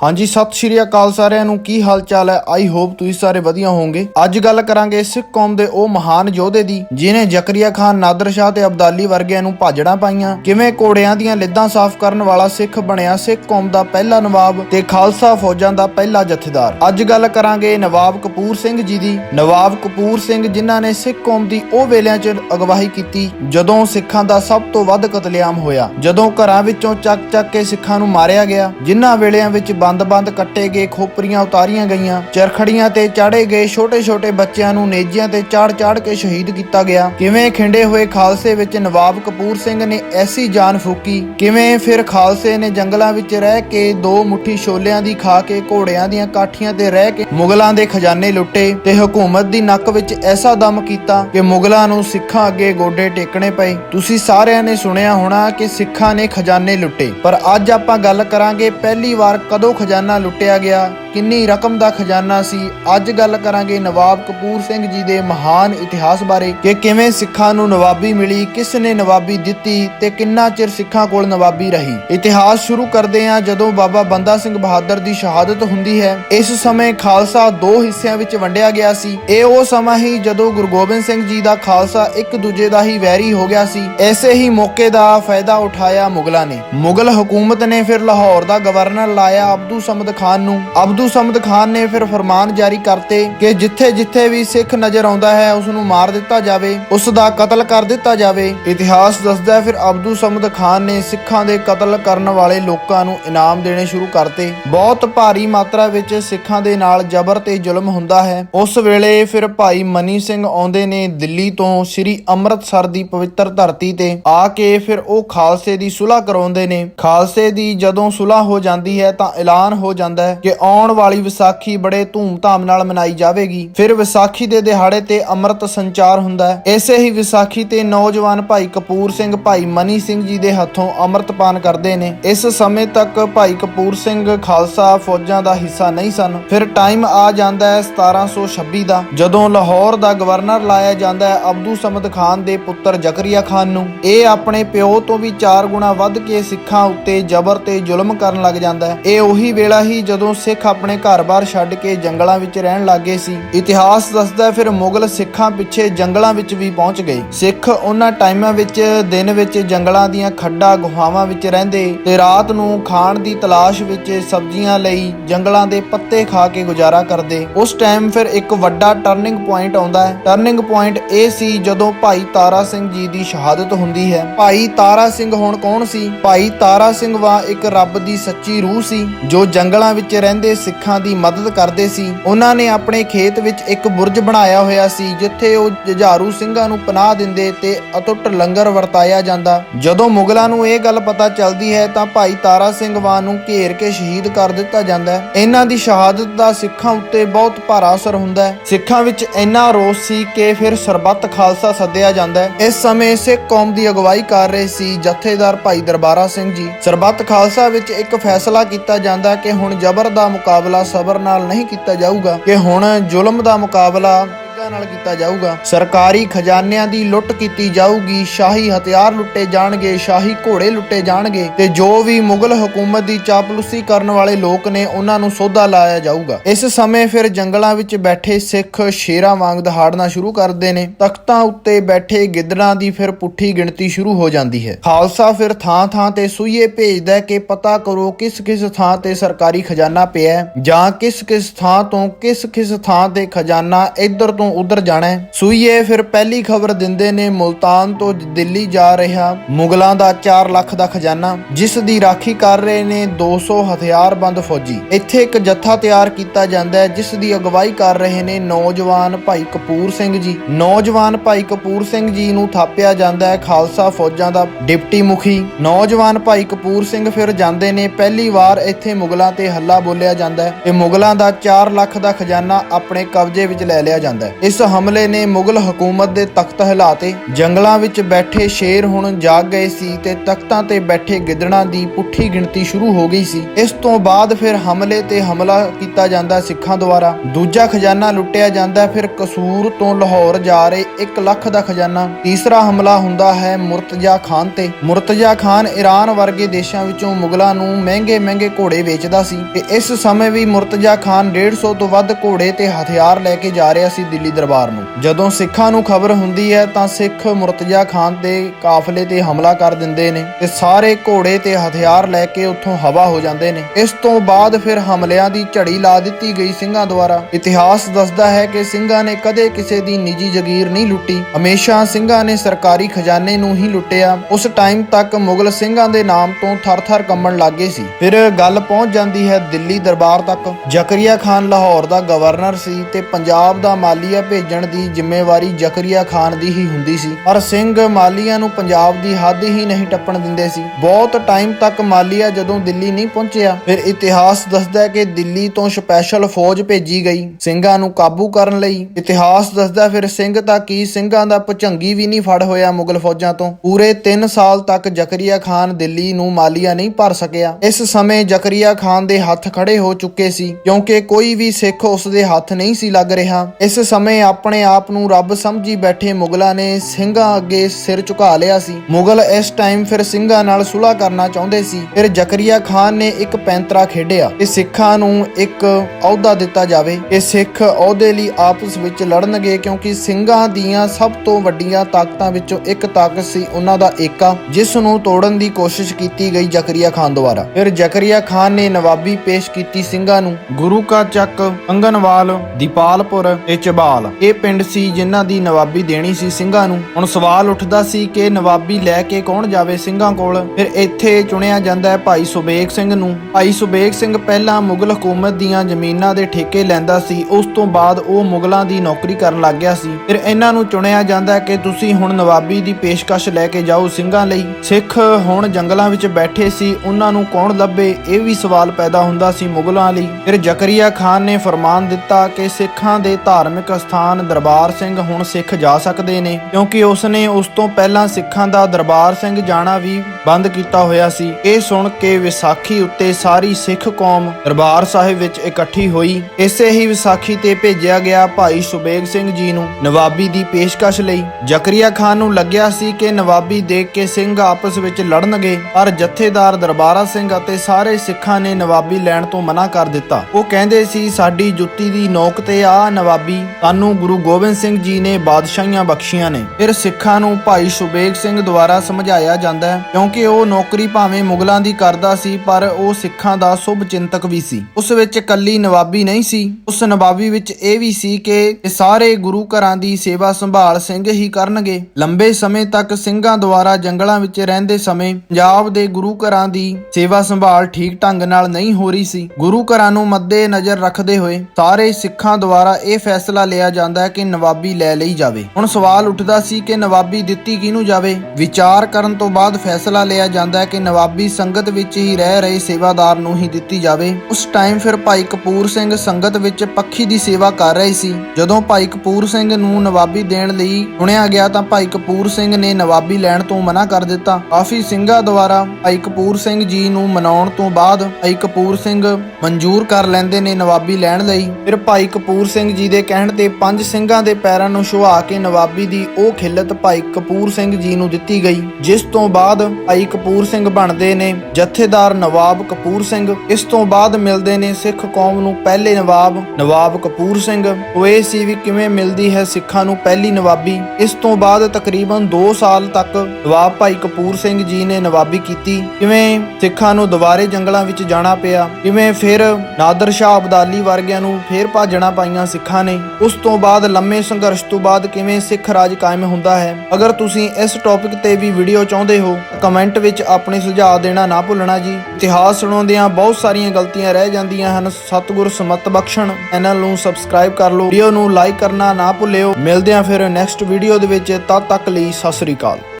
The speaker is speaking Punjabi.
ਹਾਂਜੀ, ਸਤਿ ਸ਼੍ਰੀ ਅਕਾਲ ਸਾਰਿਆਂ ਨੂੰ। ਕੀ ਹਾਲ ਚਾਲ ਹੈ? ਆਈ ਹੋਪ ਤੁਸੀਂ ਸਾਰੇ ਵਧੀਆ ਹੋਵੋਗੇ। ਅੱਜ ਗੱਲ ਕਰਾਂਗੇ ਸਿੱਖ ਕੌਮ ਦੇ ਉਹ ਮਹਾਨ ਯੋਧੇ ਦੀ, ਜਿਨੇ ਜ਼ਕਰੀਆ ਖਾਨ, ਨਾਦਰ ਸ਼ਾਹ ਤੇ ਅਬਦਾਲੀ ਵਰਗਿਆਂ ਨੂੰ ਭਾਜੜਾਂ ਪਾਈਆਂ। ਕਿਵੇਂ ਘੋੜਿਆਂ ਦੀਆਂ ਲਿੱਦਾਂ ਸਾਫ਼ ਕਰਨ ਵਾਲਾ ਸਿੱਖ ਬਣਿਆ ਸਿੱਖ ਕੌਮ ਦਾ ਪਹਿਲਾ ਨਵਾਬ ਤੇ ਖਾਲਸਾ ਫੌਜਾਂ ਦਾ ਪਹਿਲਾ ਜਥੇਦਾਰ। ਅੱਜ ਗੱਲ ਕਰਾਂਗੇ ਨਵਾਬ ਕਪੂਰ ਸਿੰਘ ਜੀ ਦੀ। ਨਵਾਬ ਕਪੂਰ ਸਿੰਘ ਜਿਨ੍ਹਾਂ ਨੇ ਸਿੱਖ ਕੌਮ ਦੀ ਉਹ ਵੇਲਿਆਂ 'ਚ ਅਗਵਾਈ ਕੀਤੀ, ਜਦੋਂ ਸਿੱਖਾਂ ਦਾ ਸਭ ਤੋਂ ਵੱਧ ਕਤਲੇਆਮ ਹੋਇਆ। ਜਦੋਂ ਘਰਾਂ ਵਿੱਚੋਂ ਚੱਕ ਚੱਕ ਕੇ ਸਿੱਖਾਂ ਨੂੰ ਮਾਰਿਆ ਗਿਆ, ਜਿਨ੍ਹਾਂ ਵੇਲਿਆਂ ਵਿੱਚ ਬੰਦ-ਬੰਦ ਕੱਟੇ ਗਏ ਖੋਪਰੀਆਂ ਉਤਾਰੀਆਂ ਗਈਆਂ। ਚਰਖੜੀਆਂ ਤੇ ਚਾੜੇ ਗਏ ਛੋਟੇ-ਛੋਟੇ ਬੱਚਿਆਂ ਨੂੰ ਨੇਜਿਆਂ ਤੇ ਚਾੜ-ਚਾੜ ਕੇ ਸ਼ਹੀਦ ਕੀਤਾ ਗਿਆ। ਕਿਵੇਂ ਖਿੰਡੇ ਹੋਏ ਖਾਲਸੇ ਵਿੱਚ ਨਵਾਬ ਕਪੂਰ ਸਿੰਘ ਨੇ ਐਸੀ ਜਾਨ ਫੂਕੀ? ਕਿਵੇਂ ਫਿਰ ਖਾਲਸੇ ਨੇ ਜੰਗਲਾਂ ਵਿੱਚ ਰਹਿ ਕੇ ਦੋ ਮੁੱਠੀ ਛੋਲਿਆਂ ਦੀ ਖਾ ਕੇ ਘੋੜਿਆਂ ਦੀਆਂ ਕਾਠੀਆਂ ਤੇ ਰਹਿ ਕੇ ਮੁਗਲਾਂ ਦੇ ਖਜ਼ਾਨੇ ਲੁੱਟੇ ਤੇ ਹਕੂਮਤ ਦੀ ਨੱਕ ਵਿੱਚ ਐਸਾ ਦਮ ਕੀਤਾ ਕਿ ਮੁਗਲਾਂ ਨੂੰ ਸਿੱਖਾਂ ਅੱਗੇ ਗੋਡੇ ਟੇਕਣੇ ਪਏ। ਤੁਸੀਂ ਸਾਰਿਆਂ ਨੇ ਸੁਣਿਆ ਹੋਣਾ ਕਿ ਸਿੱਖਾਂ ਨੇ ਖਜ਼ਾਨੇ ਲੁੱਟੇ। ਪਰ ਅੱਜ ਆਪਾਂ ਗੱਲ ਕਰਾਂਗੇ ਪਹਿਲੀ ਵਾਰ ਕਦੋਂ ਖਜ਼ਾਨਾ ਲੁੱਟਿਆ ਗਿਆ। ਕਿੰਨੀ ਰਕਮ ਦਾ ਖਜ਼ਾਨਾ ਸੀ? ਅੱਜ ਗੱਲ ਕਰਾਂਗੇ ਨਵਾਬ ਕਪੂਰ ਸਿੰਘ ਜੀ ਦੇ ਮਹਾਨ ਇਤਿਹਾਸ ਬਾਰੇ ਕਿ ਕਿਵੇਂ ਸਿੱਖਾਂ ਨੂੰ ਨਵਾਬੀ ਮਿਲੀ, ਕਿਸ ਨੇ ਨਵਾਬੀ ਦਿੱਤੀ ਤੇ ਕਿੰਨਾ ਚਿਰ ਸਿੱਖਾਂ ਕੋਲ ਨਵਾਬੀ ਰਹੀ। ਇਤਿਹਾਸ ਸ਼ੁਰੂ ਕਰਦੇ ਹਾਂ ਜਦੋਂ ਬਾਬਾ ਬੰਦਾ ਸਿੰਘ ਬਹਾਦਰ ਦੀ ਸ਼ਹਾਦਤ ਹੁੰਦੀ ਹੈ। ਇਸ ਸਮੇਂ ਖਾਲਸਾ ਦੋ ਹਿੱਸਿਆਂ ਵਿੱਚ ਵੰਡਿਆ ਗਿਆ ਸੀ। ਇਹ ਉਹ ਸਮਾਂ ਹੀ ਜਦੋਂ ਗੁਰੂ ਗੋਬਿੰਦ ਸਿੰਘ ਜੀ ਦਾ ਖਾਲਸਾ ਇੱਕ ਦੂਜੇ ਦਾ ਹੀ ਵੈਰੀ ਹੋ ਗਿਆ ਸੀ। ਐਸੇ ਹੀ ਮੌਕੇ ਦਾ ਫਾਇਦਾ ਉਠਾਇਆ ਮੁਗਲਾਂ ਨੇ। ਮੁਗਲ ਹਕੂਮਤ ਨੇ ਫਿਰ ਲਾਹੌਰ ਦਾ ਗਵਰਨਰ ਲਾਇਆ ਅਬਦੂ ਸਮਦ ਖਾਨ ਨੂੰ। ਅਬਦੂ ਸਮਦ ਖਾਨ ਨੇ ਫਿਰ ਫਰਮਾਨ ਜਾਰੀ ਕਰਤੇ ਕਿ ਜਿੱਥੇ ਜਿੱਥੇ ਵੀ ਸਿੱਖ ਨਜ਼ਰ ਆਉਂਦਾ ਹੈ, ਉਸ ਨੂੰ ਮਾਰ ਦਿੱਤਾ ਜਾਵੇ, ਉਸ ਦਾ ਕਤਲ ਕਰ ਦਿੱਤਾ ਜਾਵੇ। ਇਤਿਹਾਸ ਦੱਸਦਾ ਹੈ, ਫਿਰ ਅਬਦੂ ਸਮਦ ਖਾਨ ਨੇ ਸਿੱਖਾਂ ਦੇ ਕਤਲ ਕਰਨ ਵਾਲੇ ਲੋਕਾਂ ਨੂੰ ਇਨਾਮ ਦੇਣੇ ਸ਼ੁਰੂ ਕਰਤੇ। ਬਹੁਤ ਭਾਰੀ ਮਾਤਰਾ ਵਿੱਚ ਸਿੱਖਾਂ ਦੇ ਨਾਲ ਜ਼ਬਰ ਤੇ ਜ਼ੁਲਮ ਹੁੰਦਾ ਹੈ। ਉਸ ਵੇਲੇ ਫਿਰ ਭਾਈ ਮਨੀ ਸਿੰਘ ਆਉਂਦੇ ਨੇ ਦਿੱਲੀ ਤੋਂ ਸ੍ਰੀ ਅੰਮ੍ਰਿਤਸਰ ਦੀ ਪਵਿੱਤਰ ਧਰਤੀ ਤੇ। ਆ ਕੇ ਫਿਰ ਉਹ ਖਾਲਸੇ ਦੀ ਸੁਲ੍ਹਾ ਕਰਾਉਂਦੇ ਨੇ। ਖਾਲਸੇ ਦੀ ਜਦੋਂ ਸੁਲ੍ਹਾ ਹੋ ਜਾਂਦੀ ਹੈ, ਤਾਂ ਐਲਾਨ ਹੋ ਜਾਂਦਾ ਹੈ ਕਿ ਆਉਣ ਵਾਲੀ ਵਿਸਾਖੀ ਬੜੇ ਧੂਮ-ਧਾਮ ਨਾਲ ਮਨਾਈ ਜਾਵੇਗੀ। ਫਿਰ ਵਿਸਾਖੀ ਦੇ ਦਿਹਾੜੇ ਤੇ ਅੰਮ੍ਰਿਤ ਸੰਚਾਰ ਹੁੰਦਾ ਹੈ। ਇਸੇ ਹੀ ਵਿਸਾਖੀ ਤੇ ਨੌਜਵਾਨ ਭਾਈ ਕਪੂਰ ਸਿੰਘ, ਭਾਈ ਮਨੀ ਸਿੰਘ ਜੀ ਦੇ ਹੱਥੋਂ ਅੰਮ੍ਰਿਤਪਾਨ ਕਰਦੇ ਨੇ। ਇਸ ਸਮੇਂ ਤੱਕ ਭਾਈ ਕਪੂਰ ਸਿੰਘ ਖਾਲਸਾ ਫੌਜਾਂ ਦਾ ਹਿੱਸਾ ਨਹੀਂ ਸਨ। ਫਿਰ ਟਾਈਮ ਆ ਜਾਂਦਾ ਹੈ 1726 ਦਾ। ਜਦੋਂ ਲਾਹੌਰ ਦਾ ਗਵਰਨਰ ਲਾਇਆ ਜਾਂਦਾ ਹੈ ਅਬਦੂ ਸਮਦ ਖਾਨ ਦੇ ਪੁੱਤਰ ਜ਼ਕਰੀਆ ਖਾਨ ਨੂੰ। ਇਹ ਆਪਣੇ ਪਿਓ ਤੋਂ ਵੀ 4 ਗੁਣਾ ਵੱਧ ਕੇ ਸਿੱਖਾਂ ਉੱਤੇ ਜ਼ਬਰ ਤੇ ਜ਼ੁਲਮ ਕਰਨ ਲੱਗ ਜਾਂਦਾ ਹੈ। ਇਹ ਉਹੀ ਵੇਲਾ ਹੀ ਜਦੋਂ ਸਿੱਖ ਆਪਣੇ ਘਰ-ਬਾਰ ਛੱਡ ਕੇ ਜੰਗਲਾਂ ਵਿੱਚ ਰਹਿਣ ਲੱਗੇ ਸੀ। ਇਤਿਹਾਸ ਦੱਸਦਾ ਹੈ, ਫਿਰ ਮੁਗਲ ਸਿੱਖਾਂ ਪਿੱਛੇ ਜੰਗਲਾਂ ਵਿੱਚ ਵੀ ਪਹੁੰਚ ਗਏ। ਸਿੱਖ ਉਹਨਾਂ ਟਾਈਮਾਂ ਵਿੱਚ, ਦਿਨ ਵਿੱਚ ਜੰਗਲਾਂ ਦੀਆਂ ਖੱਡਾਂ ਗੁਹਾਵਾਂ ਵਿੱਚ ਰਹਿੰਦੇ ਤੇ ਰਾਤ ਨੂੰ ਖਾਣ ਦੀ ਤਲਾਸ਼ ਵਿੱਚ ਸਬਜ਼ੀਆਂ ਲਈ ਜੰਗਲਾਂ ਦੇ ਪੱਤੇ ਖਾ ਕੇ ਗੁਜ਼ਾਰਾ ਕਰਦੇ। ਉਸ ਟਾਈਮ ਫਿਰ ਇੱਕ ਵੱਡਾ ਟਰਨਿੰਗ ਪੁਆਇੰਟ ਆਉਂਦਾ ਹੈ। ਟਰਨਿੰਗ ਪੁਆਇੰਟ ਇਹ ਸੀ ਜਦੋਂ ਭਾਈ ਤਾਰਾ ਸਿੰਘ ਜੀ ਦੀ ਸ਼ਹਾਦਤ ਹੁੰਦੀ ਹੈ। ਭਾਈ ਤਾਰਾ ਸਿੰਘ ਹੁਣ ਕੌਣ ਸੀ? ਭਾਈ ਤਾਰਾ ਸਿੰਘ ਵਾ ਇੱਕ ਰੱਬ ਦੀ ਸੱਚੀ ਰੂਹ ਸੀ, ਜੋ ਜੰਗਲਾਂ ਵਿੱਚ ਰਹਿੰਦੇ ਸਿੱਖਾਂ ਦੀ ਮਦਦ ਕਰਦੇ ਸੀ। ਉਹਨਾਂ ਨੇ ਆਪਣੇ ਖੇਤ ਵਿੱਚ ਇੱਕ ਬੁਰਜ ਬਣਾਇਆ ਹੋਇਆ ਸੀ, ਜਿੱਥੇ ਉਹ ਜੁਝਾਰੂ ਸਿੰਘਾਂ ਨੂੰ ਪਨਾਹ ਦਿੰਦੇ ਤੇ ਅਟੁੱਟ ਲੰਗਰ ਵਰਤਾਇਆ ਜਾਂਦਾ। ਜਦੋਂ ਮੁਗਲਾਂ ਨੂੰ ਇਹ ਗੱਲ ਪਤਾ ਚੱਲਦੀ ਹੈ, ਤਾਂ ਭਾਈ ਤਾਰਾ ਸਿੰਘ ਵਾਂ ਨੂੰ ਘੇਰ ਕੇ ਸ਼ਹੀਦ ਕਰ ਦਿੱਤਾ ਜਾਂਦਾ ਹੈ। ਇਹਨਾਂ ਦੀ ਸ਼ਹਾਦਤ ਦਾ ਸਿੱਖਾਂ ਉੱਤੇ ਬਹੁਤ ਭਾਰਾ ਅਸਰ ਹੁੰਦਾ ਹੈ। ਸਿੱਖਾਂ ਵਿੱਚ ਇੰਨਾ ਰੋਸ ਸੀ ਕਿ ਫਿਰ ਸਰਬੱਤ ਖਾਲਸਾ ਸੱਦਿਆ ਜਾਂਦਾ ਹੈ। ਇਸ ਸਮੇਂ ਸਿੱਖ ਕੌਮ ਦੀ ਅਗਵਾਈ ਕਰ ਰਹੇ ਸੀ ਜਥੇਦਾਰ ਭਾਈ ਦਰਬਾਰਾ ਸਿੰਘ ਜੀ। ਸਰਬੱਤ ਖਾਲਸਾ ਵਿੱਚ ਇੱਕ ਫੈਸਲਾ ਕੀਤਾ ਜਾਂਦਾ ਕਿ ਹੁਣ ਜ਼ਬਰ ਦਾ ਮੁਕਾਬਲਾ ਸਬਰ ਨਾਲ ਨਹੀਂ ਕੀਤਾ ਜਾਊਗਾ। ਕਿ ਹੁਣ ਜ਼ੁਲਮ ਦਾ ਮੁਕਾਬਲਾ ਤਰੀਕਾ ਨਾਲ ਕੀਤਾ ਜਾਊਗਾ। ਸਰਕਾਰੀ ਖਜ਼ਾਨਿਆਂ ਦੀ ਲੁੱਟ ਕੀਤੀ ਜਾਊਗੀ। ਸ਼ਾਹੀ ਹਥਿਆਰ ਲੁੱਟੇ ਜਾਣਗੇ, ਸ਼ਾਹੀ ਘੋੜੇ ਲੁੱਟੇ ਜਾਣਗੇ ਤੇ ਜੋ ਵੀ ਮੁਗਲ ਹਕੂਮਤ ਦੀ ਚਾਪਲੂਸੀ ਕਰਨ ਵਾਲੇ ਲੋਕ ਨੇ, ਉਹਨਾਂ ਨੂੰ ਸੋਧਾ ਲਾਇਆ ਜਾਊਗਾ। ਇਸ ਸਮੇਂ ਫਿਰ ਜੰਗਲਾਂ ਵਿੱਚ ਬੈਠੇ ਸਿੱਖ ਸ਼ੇਰਾਂ ਵਾਂਗ ਦਹਾੜਨਾ ਸ਼ੁਰੂ ਕਰਦੇ ਨੇ। ਤਖਤਾਂ ਉੱਤੇ ਬੈਠੇ ਗਿੱਦੜਾਂ ਦੀ ਫਿਰ ਪੁੱਠੀ ਗਿਣਤੀ ਸ਼ੁਰੂ ਹੋ ਜਾਂਦੀ ਹੈ। ਖਾਲਸਾ ਫਿਰ ਥਾਂ-ਥਾਂ ਤੇ ਸੂਈਏ ਭੇਜਦਾ ਹੈ ਕਿ ਪਤਾ ਕਰੋ ਕਿਸ-ਕਿਸ ਥਾਂ ਤੇ ਸਰਕਾਰੀ ਖਜ਼ਾਨਾ ਪਿਆ ਜਾਂ ਕਿਸ-ਕਿਸ ਥਾਂ ਤੋਂ ਕਿਸ-ਕਿਸ ਥਾਂ ਤੇ ਖਜ਼ਾਨਾ ਇੱਧਰ ਤੋਂ ਉਧਰ ਜਾਣਾ ਹੈ। ਸੂਈਏ ਫਿਰ ਪਹਿਲੀ ਖਬਰ ਦਿੰਦੇ ਨੇ ਮੁਲਤਾਨ ਤੋਂ ਦਿੱਲੀ ਜਾ ਰਿਹਾ। ਮੁਗਲਾਂ ਦਾ 4 ਲੱਖ ਦਾ ਖਜ਼ਾਨਾ, ਜਿਸ ਦੀ ਰਾਖੀ ਕਰ ਰਹੇ ਨੇ 200 ਹਥਿਆਰਬੰਦ ਫੌਜੀ। ਇੱਥੇ ਇੱਕ ਜੱਥਾ ਤਿਆਰ ਕੀਤਾ ਜਾਂਦਾ ਹੈ, ਜਿਸ ਦੀ ਅਗਵਾਈ ਕਰ ਰਹੇ ਨੇ ਨੌਜਵਾਨ ਭਾਈ ਕਪੂਰ ਸਿੰਘ ਜੀ। ਨੌਜਵਾਨ ਭਾਈ ਕਪੂਰ ਸਿੰਘ ਜੀ ਨੂੰ ਥਾਪਿਆ ਜਾਂਦਾ ਹੈ ਖਾਲਸਾ ਫੌਜਾਂ ਦਾ ਡਿਪਟੀ ਮੁਖੀ। ਨੌਜਵਾਨ ਭਾਈ ਕਪੂਰ ਸਿੰਘ ਫਿਰ ਜਾਂਦੇ ਨੇ, ਪਹਿਲੀ ਵਾਰ ਇੱਥੇ ਮੁਗਲਾਂ ਤੇ ਹੱਲਾ ਬੋਲਿਆ ਜਾਂਦਾ ਹੈ। ਤੇ ਮੁਗਲਾਂ ਦਾ 4 ਲੱਖ ਦਾ ਖਜ਼ਾਨਾ ਆਪਣੇ ਕਬਜ਼ੇ ਵਿੱਚ ਲੈ ਲਿਆ ਜਾਂਦਾ ਹੈ। ਇਸ ਹਮਲੇ ਨੇ ਮੁਗਲ ਹਕੂਮਤ ਦੇ ਤਖਤ ਹਿਲਾਤੇ। ਜੰਗਲਾਂ ਵਿੱਚ ਬੈਠੇ ਸ਼ੇਰ ਹੁਣ ਜਾਗ ਗਏ ਸੀ ਤੇ ਤਖਤਾਂ ਤੇ ਬੈਠੇ ਗਿੱਦੜਾਂ ਦੀ ਪੁੱਠੀ ਗਿਣਤੀ ਸ਼ੁਰੂ ਹੋ ਗਈ ਸੀ। ਇਸ ਤੋਂ ਬਾਅਦ ਫਿਰ ਹਮਲੇ ਤੇ ਹਮਲਾ ਕੀਤਾ ਜਾਂਦਾ ਸਿੱਖਾਂ ਦੁਆਰਾ। ਦੂਜਾ ਖਜ਼ਾਨਾ ਲੁੱਟਿਆ ਜਾਂਦਾ, ਫਿਰ ਕਸੂਰ ਤੋਂ ਲਾਹੌਰ ਜਾ ਰਹੇ 1 ਲੱਖ ਦਾ ਖਜ਼ਾਨਾ। ਤੀਸਰਾ ਹਮਲਾ ਹੁੰਦਾ ਹੈ ਮੁਰਤਜ਼ਾ ਖਾਨ ਤੇ। ਮੁਰਤਜ਼ਾ ਖਾਨ ਈਰਾਨ ਵਰਗੇ ਦੇਸ਼ਾਂ ਵਿੱਚੋਂ ਮੁਗਲਾਂ ਨੂੰ ਮਹਿੰਗੇ ਮਹਿੰਗੇ ਘੋੜੇ ਵੇਚਦਾ ਸੀ ਤੇ ਇਸ ਸਮੇਂ ਵੀ ਮੁਰਤਜ਼ਾ ਖਾਨ 150 ਤੋਂ ਵੱਧ ਘੋੜੇ ਤੇ ਹਥਿਆਰ ਲੈ ਕੇ ਜਾ ਰਿਹਾ ਸੀ ਦਿੱਲੀ ਦਰਬਾਰ ਨੂੰ। ਜਦੋਂ ਸਿੱਖਾਂ ਨੂੰ ਖਬਰ ਹੁੰਦੀ ਹੈ ਤਾਂ ਸਿੱਖ ਮੁਰਤਜ਼ਾ ਖਾਨ ਦੇ ਕਾਫਲੇ ਤੇ ਹਮਲਾ ਕਰ ਦਿੰਦੇ ਨੇ ਤੇ ਸਾਰੇ ਘੋੜੇ ਤੇ ਹਥਿਆਰ ਲੈ ਕੇ ਉੱਥੋਂ ਹਵਾ ਹੋ ਜਾਂਦੇ ਨੇ। ਇਸ ਤੋਂ ਬਾਅਦ ਫਿਰ ਹਮਲਿਆਂ ਦੀ ਝੜੀ ਲਾ ਦਿੱਤੀ ਗਈ ਸਿੰਘਾਂ ਦੁਆਰਾ। ਇਤਿਹਾਸ ਦੱਸਦਾ ਹੈ ਕਿ ਸਿੰਘਾਂ ਨੇ ਕਦੇ ਕਿਸੇ ਦੀ ਨਿੱਜੀ ਜ਼ਗੀਰ ਨਹੀਂ ਲੁੱਟੀ। ਹਮੇਸ਼ਾ ਸਿੰਘਾਂ ਨੇ ਸਰਕਾਰੀ ਖਜ਼ਾਨੇ ਨੂੰ ਹੀ ਲੁੱਟਿਆ। ਉਸ ਟਾਈਮ ਤੱਕ ਮੁਗਲ ਸਿੰਘਾਂ ਦੇ ਨਾਮ ਤੋਂ ਥਰ-ਥਰ ਕੰਬਣ ਲੱਗੇ ਸੀ। ਫਿਰ ਗੱਲ ਪਹੁੰਚ ਜਾਂਦੀ ਹੈ ਦਿੱਲੀ ਦਰਬਾਰ ਤੱਕ। ਜ਼ਕਰੀਆ ਖਾਨ ਲਾਹੌਰ ਦਾ ਗਵਰਨਰ ਸੀ ਤੇ ਪੰਜਾਬ ਦਾ ਮਾਲੀਆ ਭੇਜਣ ਦੀ ਜ਼ਿੰਮੇਵਾਰੀ ਜ਼ਕਰੀਆ ਖਾਨ ਦੀ ਹੀ ਹੁੰਦੀ ਸੀ। ਪਰ ਸਿੰਘ ਮਾਲੀਆ ਨੂੰ ਪੰਜਾਬ ਦੀ ਹੱਦ ਹੀ ਨਹੀਂ ਟੱਪਣ ਦਿੰਦੇ ਸੀ। ਬਹੁਤ ਟਾਈਮ ਤੱਕ ਮਾਲੀਆ ਜਦੋਂ ਦਿੱਲੀ ਨਹੀਂ ਪਹੁੰਚਿਆ, ਫਿਰ ਇਤਿਹਾਸ ਦੱਸਦਾ ਹੈ ਕਿ ਦਿੱਲੀ ਤੋਂ ਸਪੈਸ਼ਲ ਫੌਜ ਭੇਜੀ ਗਈ ਸਿੰਘਾਂ ਨੂੰ ਕਾਬੂ ਕਰਨ ਲਈ। ਇਤਿਹਾਸ ਦੱਸਦਾ ਫਿਰ ਸਿੰਘ ਤਾਂ ਕੀ ਸਿੰਘਾਂ ਦਾ ਭੁਜੰਗੀ ਵੀ ਨਹੀਂ ਫੜ ਹੋਇਆ ਮੁਗਲ ਫੌਜਾਂ ਤੋਂ। ਪੂਰੇ 3 ਸਾਲ ਤੱਕ ਜ਼ਕਰੀਆ ਖਾਨ ਦਿੱਲੀ ਨੂੰ ਮਾਲੀਆ ਨਹੀਂ ਭਰ ਸਕਿਆ। ਇਸ ਸਮੇਂ ਜ਼ਕਰੀਆ ਖਾਨ ਦੇ ਹੱਥ ਖੜੇ ਹੋ ਚੁੱਕੇ ਸੀ, ਕਿਉਂਕਿ ਕੋਈ ਵੀ ਸਿੱਖ ਉਸ ਦੇ ਹੱਥ ਨਹੀਂ ਸੀ ਲੱਗ ਰਿਹਾ। ਇਸ ਸਮੇਂ ਆਪਣੇ ਆਪ ਨੂੰ ਰੱਬ ਸਮਝੀ ਬੈਠੇ ਮੁਗਲਾਂ ਨੇ ਸਿੰਘਾਂ ਅੱਗੇ ਸਿਰ ਝੁਕਾ ਲਿਆ ਸੀ। ਮੁਗਲ ਇਸ ਟਾਈਮ ਫਿਰ ਸਿੰਘਾਂ ਨਾਲ ਸੁਲ੍ਹਾ ਕਰਨਾ ਚਾਹੁੰਦੇ ਸੀ। ਫਿਰ ਜ਼ਕਰੀਆ ਖਾਨ ਨੇ ਇੱਕ ਪੈਂਤਰਾ ਖੇਡਿਆ। ਕਿ ਸਿੱਖਾਂ ਨੂੰ ਇੱਕ ਅਹੁਦਾ ਦਿੱਤਾ ਜਾਵੇ। ਕਿ ਸਿੱਖ ਅਹੁਦੇ ਲਈ ਆਪਸ ਵਿੱਚ ਲੜਨਗੇ ਕਿਉਂਕਿ ਸਿੰਘਾਂ ਦੀਆਂ ਸਭ ਤੋਂ ਵੱਡੀਆਂ ਤਾਕਤਾਂ ਵਿੱਚੋਂ ਇੱਕ ਤਾਕਤ ਸੀ ਉਹਨਾਂ ਦਾ ਏਕਾ, ਜਿਸ ਨੂੰ ਤੋੜਨ ਦੀ ਕੋਸ਼ਿਸ਼ ਕੀਤੀ ਗਈ ਜ਼ਕਰੀਆ ਖਾਨ ਦੁਆਰਾ। ਫਿਰ ਜ਼ਕਰੀਆ ਖਾਨ ਨੇ ਨਵਾਬੀ ਪੇਸ਼ ਕੀਤੀ ਸਿੰਘਾਂ ਨੂੰ। ਗੁਰੂ ਕਾ ਚੱਕ ਅੰਗਨਵਾਲ ਦੀਪਾਲਪੁਰ ਤੇ ਚਬਾਲ ਇਹ ਪਿੰਡ ਸੀ ਜਿਨ੍ਹਾਂ ਦੀ ਨਵਾਬੀ ਦੇਣੀ ਸੀ ਸਿੰਘਾਂ ਨੂੰ। ਹੁਣ ਸਵਾਲ ਉੱਠਦਾ ਸੀ ਕਿ ਨਵਾਬੀ ਲੈ ਕੇ ਕੌਣ ਜਾਵੇ ਸਿੰਘਾਂ ਕੋਲ। ਫਿਰ ਇੱਥੇ ਚੁਣਿਆ ਜਾਂਦਾ ਹੈ ਭਾਈ ਸੁਬੇਗ ਸਿੰਘ ਨੂੰ। ਭਾਈ ਸੁਬੇਗ ਸਿੰਘ ਪਹਿਲਾਂ ਮੁਗਲ ਹਕੂਮਤ ਦੀਆਂ ਜ਼ਮੀਨਾਂ ਦੇ ਠੇਕੇ ਲੈਂਦਾ ਸੀ। ਉਸ ਤੋਂ ਬਾਅਦ ਉਹ ਮੁਗਲਾਂ ਦੀ ਨੌਕਰੀ ਕਰਨ ਲੱਗ ਗਿਆ ਸੀ। ਫਿਰ ਇਹਨਾਂ ਨੂੰ ਚੁਣਿਆ ਜਾਂਦਾ ਹੈ ਕਿ ਤੁਸੀਂ ਹੁਣ ਨਵਾਬੀ ਦੀ ਪੇਸ਼ਕਸ਼ ਲੈ ਕੇ ਜਾਓ ਸਿੰਘਾਂ ਲਈ। ਸਿੱਖ ਹੁਣ ਜੰਗਲਾਂ ਵਿੱਚ ਬੈਠੇ ਸੀ। ਉਹਨਾਂ ਨੂੰ ਕੌਣ ਲੱਭੇ? ਇਹ ਵੀ ਸਵਾਲ ਪੈਦਾ ਹੁੰਦਾ ਸੀ ਮੁਗਲਾਂ ਲਈ। ਫਿਰ ਜ਼ਕਰੀਆ ਖਾਨ ਨੇ ਫਰਮਾਨ ਦਿੱਤਾ ਕਿ ਸਿੱਖਾਂ ਦੇ ਧਾਰਮਿਕ ਸਥਾਨ ਦਰਬਾਰ ਸਿੰਘ ਹੁਣ ਸਿੱਖ ਜਾ ਸਕਦੇ ਨੇ, ਕਿਉਂਕਿ ਉਸ ਨੇ ਉਸ ਤੋਂ ਪਹਿਲਾਂ ਸਿੱਖਾਂ ਦਾ ਦਰਬਾਰ ਸਿੰਘ ਜਾਣਾ ਵੀ ਬੰਦ ਕੀਤਾ ਹੋਇਆ ਸੀ। ਇਹ ਸੁਣ ਕੇ ਵਿਸਾਖੀ ਉੱਤੇ ਸਾਰੀ ਸਿੱਖ ਕੌਮ ਦਰਬਾਰ ਸਾਹਿਬ ਵਿੱਚ ਇਕੱਠੀ ਹੋਈ। ਇਸੇ ਹੀ ਵਿਸਾਖੀ ਤੇ ਭੇਜਿਆ ਗਿਆ ਭਾਈ ਸੁਬੇਗ ਸਿੰਘ ਜੀ ਨੂੰ ਨਵਾਬੀ ਦੀ ਪੇਸ਼ਕਸ਼ ਲਈ। ਜ਼ਕਰੀਆ ਖਾਨ ਨੂੰ ਲੱਗਿਆ ਸੀ ਕਿ ਨਵਾਬੀ ਦੇਖ ਕੇ ਸਿੰਘ ਆਪਸ ਵਿੱਚ ਲੜਨਗੇ, ਪਰ ਜਥੇਦਾਰ ਦਰਬਾਰਾ ਸਿੰਘ ਅਤੇ ਸਾਰੇ ਸਿੱਖਾਂ ਨੇ ਨਵਾਬੀ ਲੈਣ ਤੋਂ ਮਨਾ ਕਰ ਦਿੱਤਾ। ਉਹ ਕਹਿੰਦੇ ਸੀ, ਸਾਡੀ ਜੁੱਤੀ ਦੀ ਨੋਕ ਤੇ ਆ ਨਵਾਬੀ ਸਾਨੂੰ ਗੁਰੂ ਗੋਬਿੰਦ ਸਿੰਘ ਜੀ ਨੇ ਬਾਦਸ਼ਾਹੀਆਂ ਬਖਸ਼ੀਆਂ ਨੇ। ਫਿਰ ਸਿੱਖਾਂ ਨੂੰ ਭਾਈ ਸੁਬੇਗ ਸਿੰਘ ਦੁਆਰਾ ਸਮਝਾਇਆ ਜਾਂਦਾ ਹੈ, ਕਿਉਂਕਿ ਉਹ ਨੌਕਰੀ ਭਾਵੇਂ ਮੁਗਲਾਂ ਦੀ ਕਰਦਾ ਸੀ, ਪਰ ਉਹ ਸਿੱਖਾਂ ਦਾ ਸ਼ੁਭ ਚਿੰਤਕ ਵੀ ਸੀ। ਉਸ ਵਿੱਚ ਕੱਲੀ ਨਵਾਬੀ ਨਹੀਂ ਸੀ, ਉਸ ਨਵਾਬੀ ਵਿੱਚ ਇਹ ਵੀ ਸੀ ਕਿ ਸਾਰੇ ਗੁਰੂ ਘਰਾਂ ਦੀ ਸੇਵਾ ਸੰਭਾਲ ਸਿੰਘ ਹੀ ਕਰਨਗੇ। ਲੰਬੇ ਸਮੇਂ ਤੱਕ ਸਿੰਘਾਂ ਦੁਆਰਾ ਜੰਗਲਾਂ ਵਿੱਚ ਰਹਿੰਦੇ ਸਮੇਂ ਪੰਜਾਬ ਦੇ ਗੁਰੂ ਘਰਾਂ ਦੀ ਸੇਵਾ ਸੰਭਾਲ ਠੀਕ ਢੰਗ ਨਾਲ ਨਹੀਂ ਹੋ ਰਹੀ ਸੀ। ਗੁਰੂ ਘਰਾਂ ਨੂੰ ਮੱਦੇ ਨਜ਼ਰ ਰੱਖਦੇ ਹੋਏ ਸਾਰੇ ਸਿੱਖਾਂ ਦੁਆਰਾ ਇਹ ਫੈਸਲਾ ਲਿਆ ਜਾਂਦਾ ਹੈ ਕਿ ਨਵਾਬੀ ਲੈ ਲਈ ਜਾਵੇ। ਹੁਣ ਸਵਾਲ ਉੱਠਦਾ ਸੀ ਕਿ ਨਵਾਬੀ ਦਿੱਤੀ ਕਿਹਨੂੰ ਜਾਵੇ? ਵਿਚਾਰ ਕਰਨ ਤੋਂ ਬਾਅਦ ਫੈਸਲਾ ਲਿਆ ਜਾਂਦਾ ਹੈ ਕਿ ਨਵਾਬੀ ਸੰਗਤ ਵਿੱਚ ਹੀ ਰਹਿ ਰਹੇ ਸੇਵਾਦਾਰ ਨੂੰ ਹੀ ਦਿੱਤੀ ਜਾਵੇ। ਉਸ ਟਾਈਮ ਫਿਰ ਭਾਈ ਕਪੂਰ ਸਿੰਘ ਸੰਗਤ ਵਿੱਚ ਪੱਖੀ ਦੀ ਸੇਵਾ ਕਰ ਰਹੇ ਸੀ। ਜਦੋਂ ਭਾਈ ਕਪੂਰ ਸਿੰਘ ਨੂੰ ਨਵਾਬੀ ਦੇਣ ਲਈ ਚੁਣਿਆ ਗਿਆ ਤਾਂ ਭਾਈ ਕਪੂਰ ਸਿੰਘ ਨੇ ਨਵਾਬੀ ਲੈਣ ਤੋਂ ਮਨਾ ਕਰ ਦਿੱਤਾ। ਕਾਫੀ ਸਿੰਘਾਂ ਦੁਆਰਾ ਭਾਈ ਕਪੂਰ ਸਿੰਘ ਜੀ ਨੂੰ ਮਨਾਉਣ ਤੋਂ ਬਾਅਦ ਭਾਈ ਕਪੂਰ ਸਿੰਘ ਮਨਜ਼ੂਰ ਕਰ ਲੈਂਦੇ ਨੇ ਨਵਾਬੀ ਲੈਣ ਲਈ। ਫਿਰ ਭਾਈ ਕਪੂਰ ਸਿੰਘ ਜੀ ਦੇ ਕਹਿਣ ਤੇ ਪੰਜ ਸਿੰਘਾਂ ਦੇ ਪੈਰਾਂ ਨੂੰ ਛੁਹਾ ਕੇ ਨਵਾਬੀ ਦੀ ਉਹ ਖਿੱਲਤ ਭਾਈ ਕਪੂਰ ਸਿੰਘ ਜੀ ਨੂੰ ਦਿੱਤੀ ਗਈ, ਜਿਸ ਤੋਂ ਬਾਅਦ ਭਾਈ ਕਪੂਰ ਸਿੰਘ ਬਣਦੇ ਨੇ ਜਥੇਦਾਰ ਨਵਾਬ ਕਪੂਰ ਸਿੰਘ। ਇਸ ਤੋਂ ਬਾਅਦ ਮਿਲਦੇ ਨੇ ਸਿੱਖ ਕੌਮ ਨੂੰ ਪਹਿਲੇ ਨਵਾਬ ਨਵਾਬ ਕਪੂਰ ਸਿੰਘ। ਉਹ ਇਹ ਸੀ ਵੀ ਕਿਵੇਂ ਮਿਲਦੀ ਹੈ ਸਿੱਖਾਂ ਨੂੰ ਪਹਿਲੀ ਨਵਾਬੀ। ਇਸ ਤੋਂ ਬਾਅਦ ਤਕਰੀਬਨ 2 ਸਾਲ ਤੱਕ ਨਵਾਬ ਭਾਈ ਕਪੂਰ ਸਿੰਘ ਜੀ ਨੇ ਨਵਾਬੀ ਕੀਤੀ। ਕਿਵੇਂ ਸਿੱਖਾਂ ਨੂੰ ਦੁਬਾਰੇ ਜੰਗਲਾਂ ਵਿੱਚ ਜਾਣਾ ਪਿਆ, ਕਿਵੇਂ ਫਿਰ ਨਾਦਰ ਸ਼ਾਹ ਅਬਦਾਲੀ ਵਰਗਿਆਂ ਨੂੰ ਫੇਰ ਭਾਜਣਾ ਪਾਈਆਂ ਸਿੱਖਾਂ ਨੇ, ਉਸ ਤੋਂ ਬਾਅਦ ਲੰਮੇ ਸੰਘਰਸ਼ ਤੋਂ ਬਾਅਦ ਕਿਵੇਂ ਸਿੱਖ ਰਾਜ ਕਾਇਮ ਹੁੰਦਾ ਹੈ? ਅਗਰ ਤੁਸੀਂ ਇਸ ਟੌਪਿਕ ਤੇ ਵੀ ਵੀਡੀਓ ਚਾਹੁੰਦੇ ਹੋ ਕਮੈਂਟ ਵਿੱਚ ਆਪਣੇ ਸੁਝਾਅ ਦੇਣਾ ਨਾ ਭੁੱਲਣਾ ਜੀ। ਇਤਿਹਾਸ ਸੁਣਾਉਂਦਿਆਂ ਬਹੁਤ ਸਾਰੀਆਂ ਗਲਤੀਆਂ ਰਹਿ ਜਾਂਦੀਆਂ ਹਨ। ਸਤਿਗੁਰ ਸਮਤ ਬਖਸ਼ਣ। ਚੈਨਲ ਨੂੰ ਸਬਸਕ੍ਰਾਈਬ ਕਰ ਲਓ। ਵੀਡੀਓ ਨੂੰ ਲਾਈਕ ਕਰਨਾ ਨਾ ਭੁੱਲਿਓ। ਮਿਲਦੇ ਹਾਂ ਫਿਰ ਨੈਕਸਟ ਵੀਡੀਓ ਦੇ ਵਿੱਚ। ਤਦ ਤੱਕ ਲਈ ਸਤਿ ਸ੍ਰੀ ਅਕਾਲ।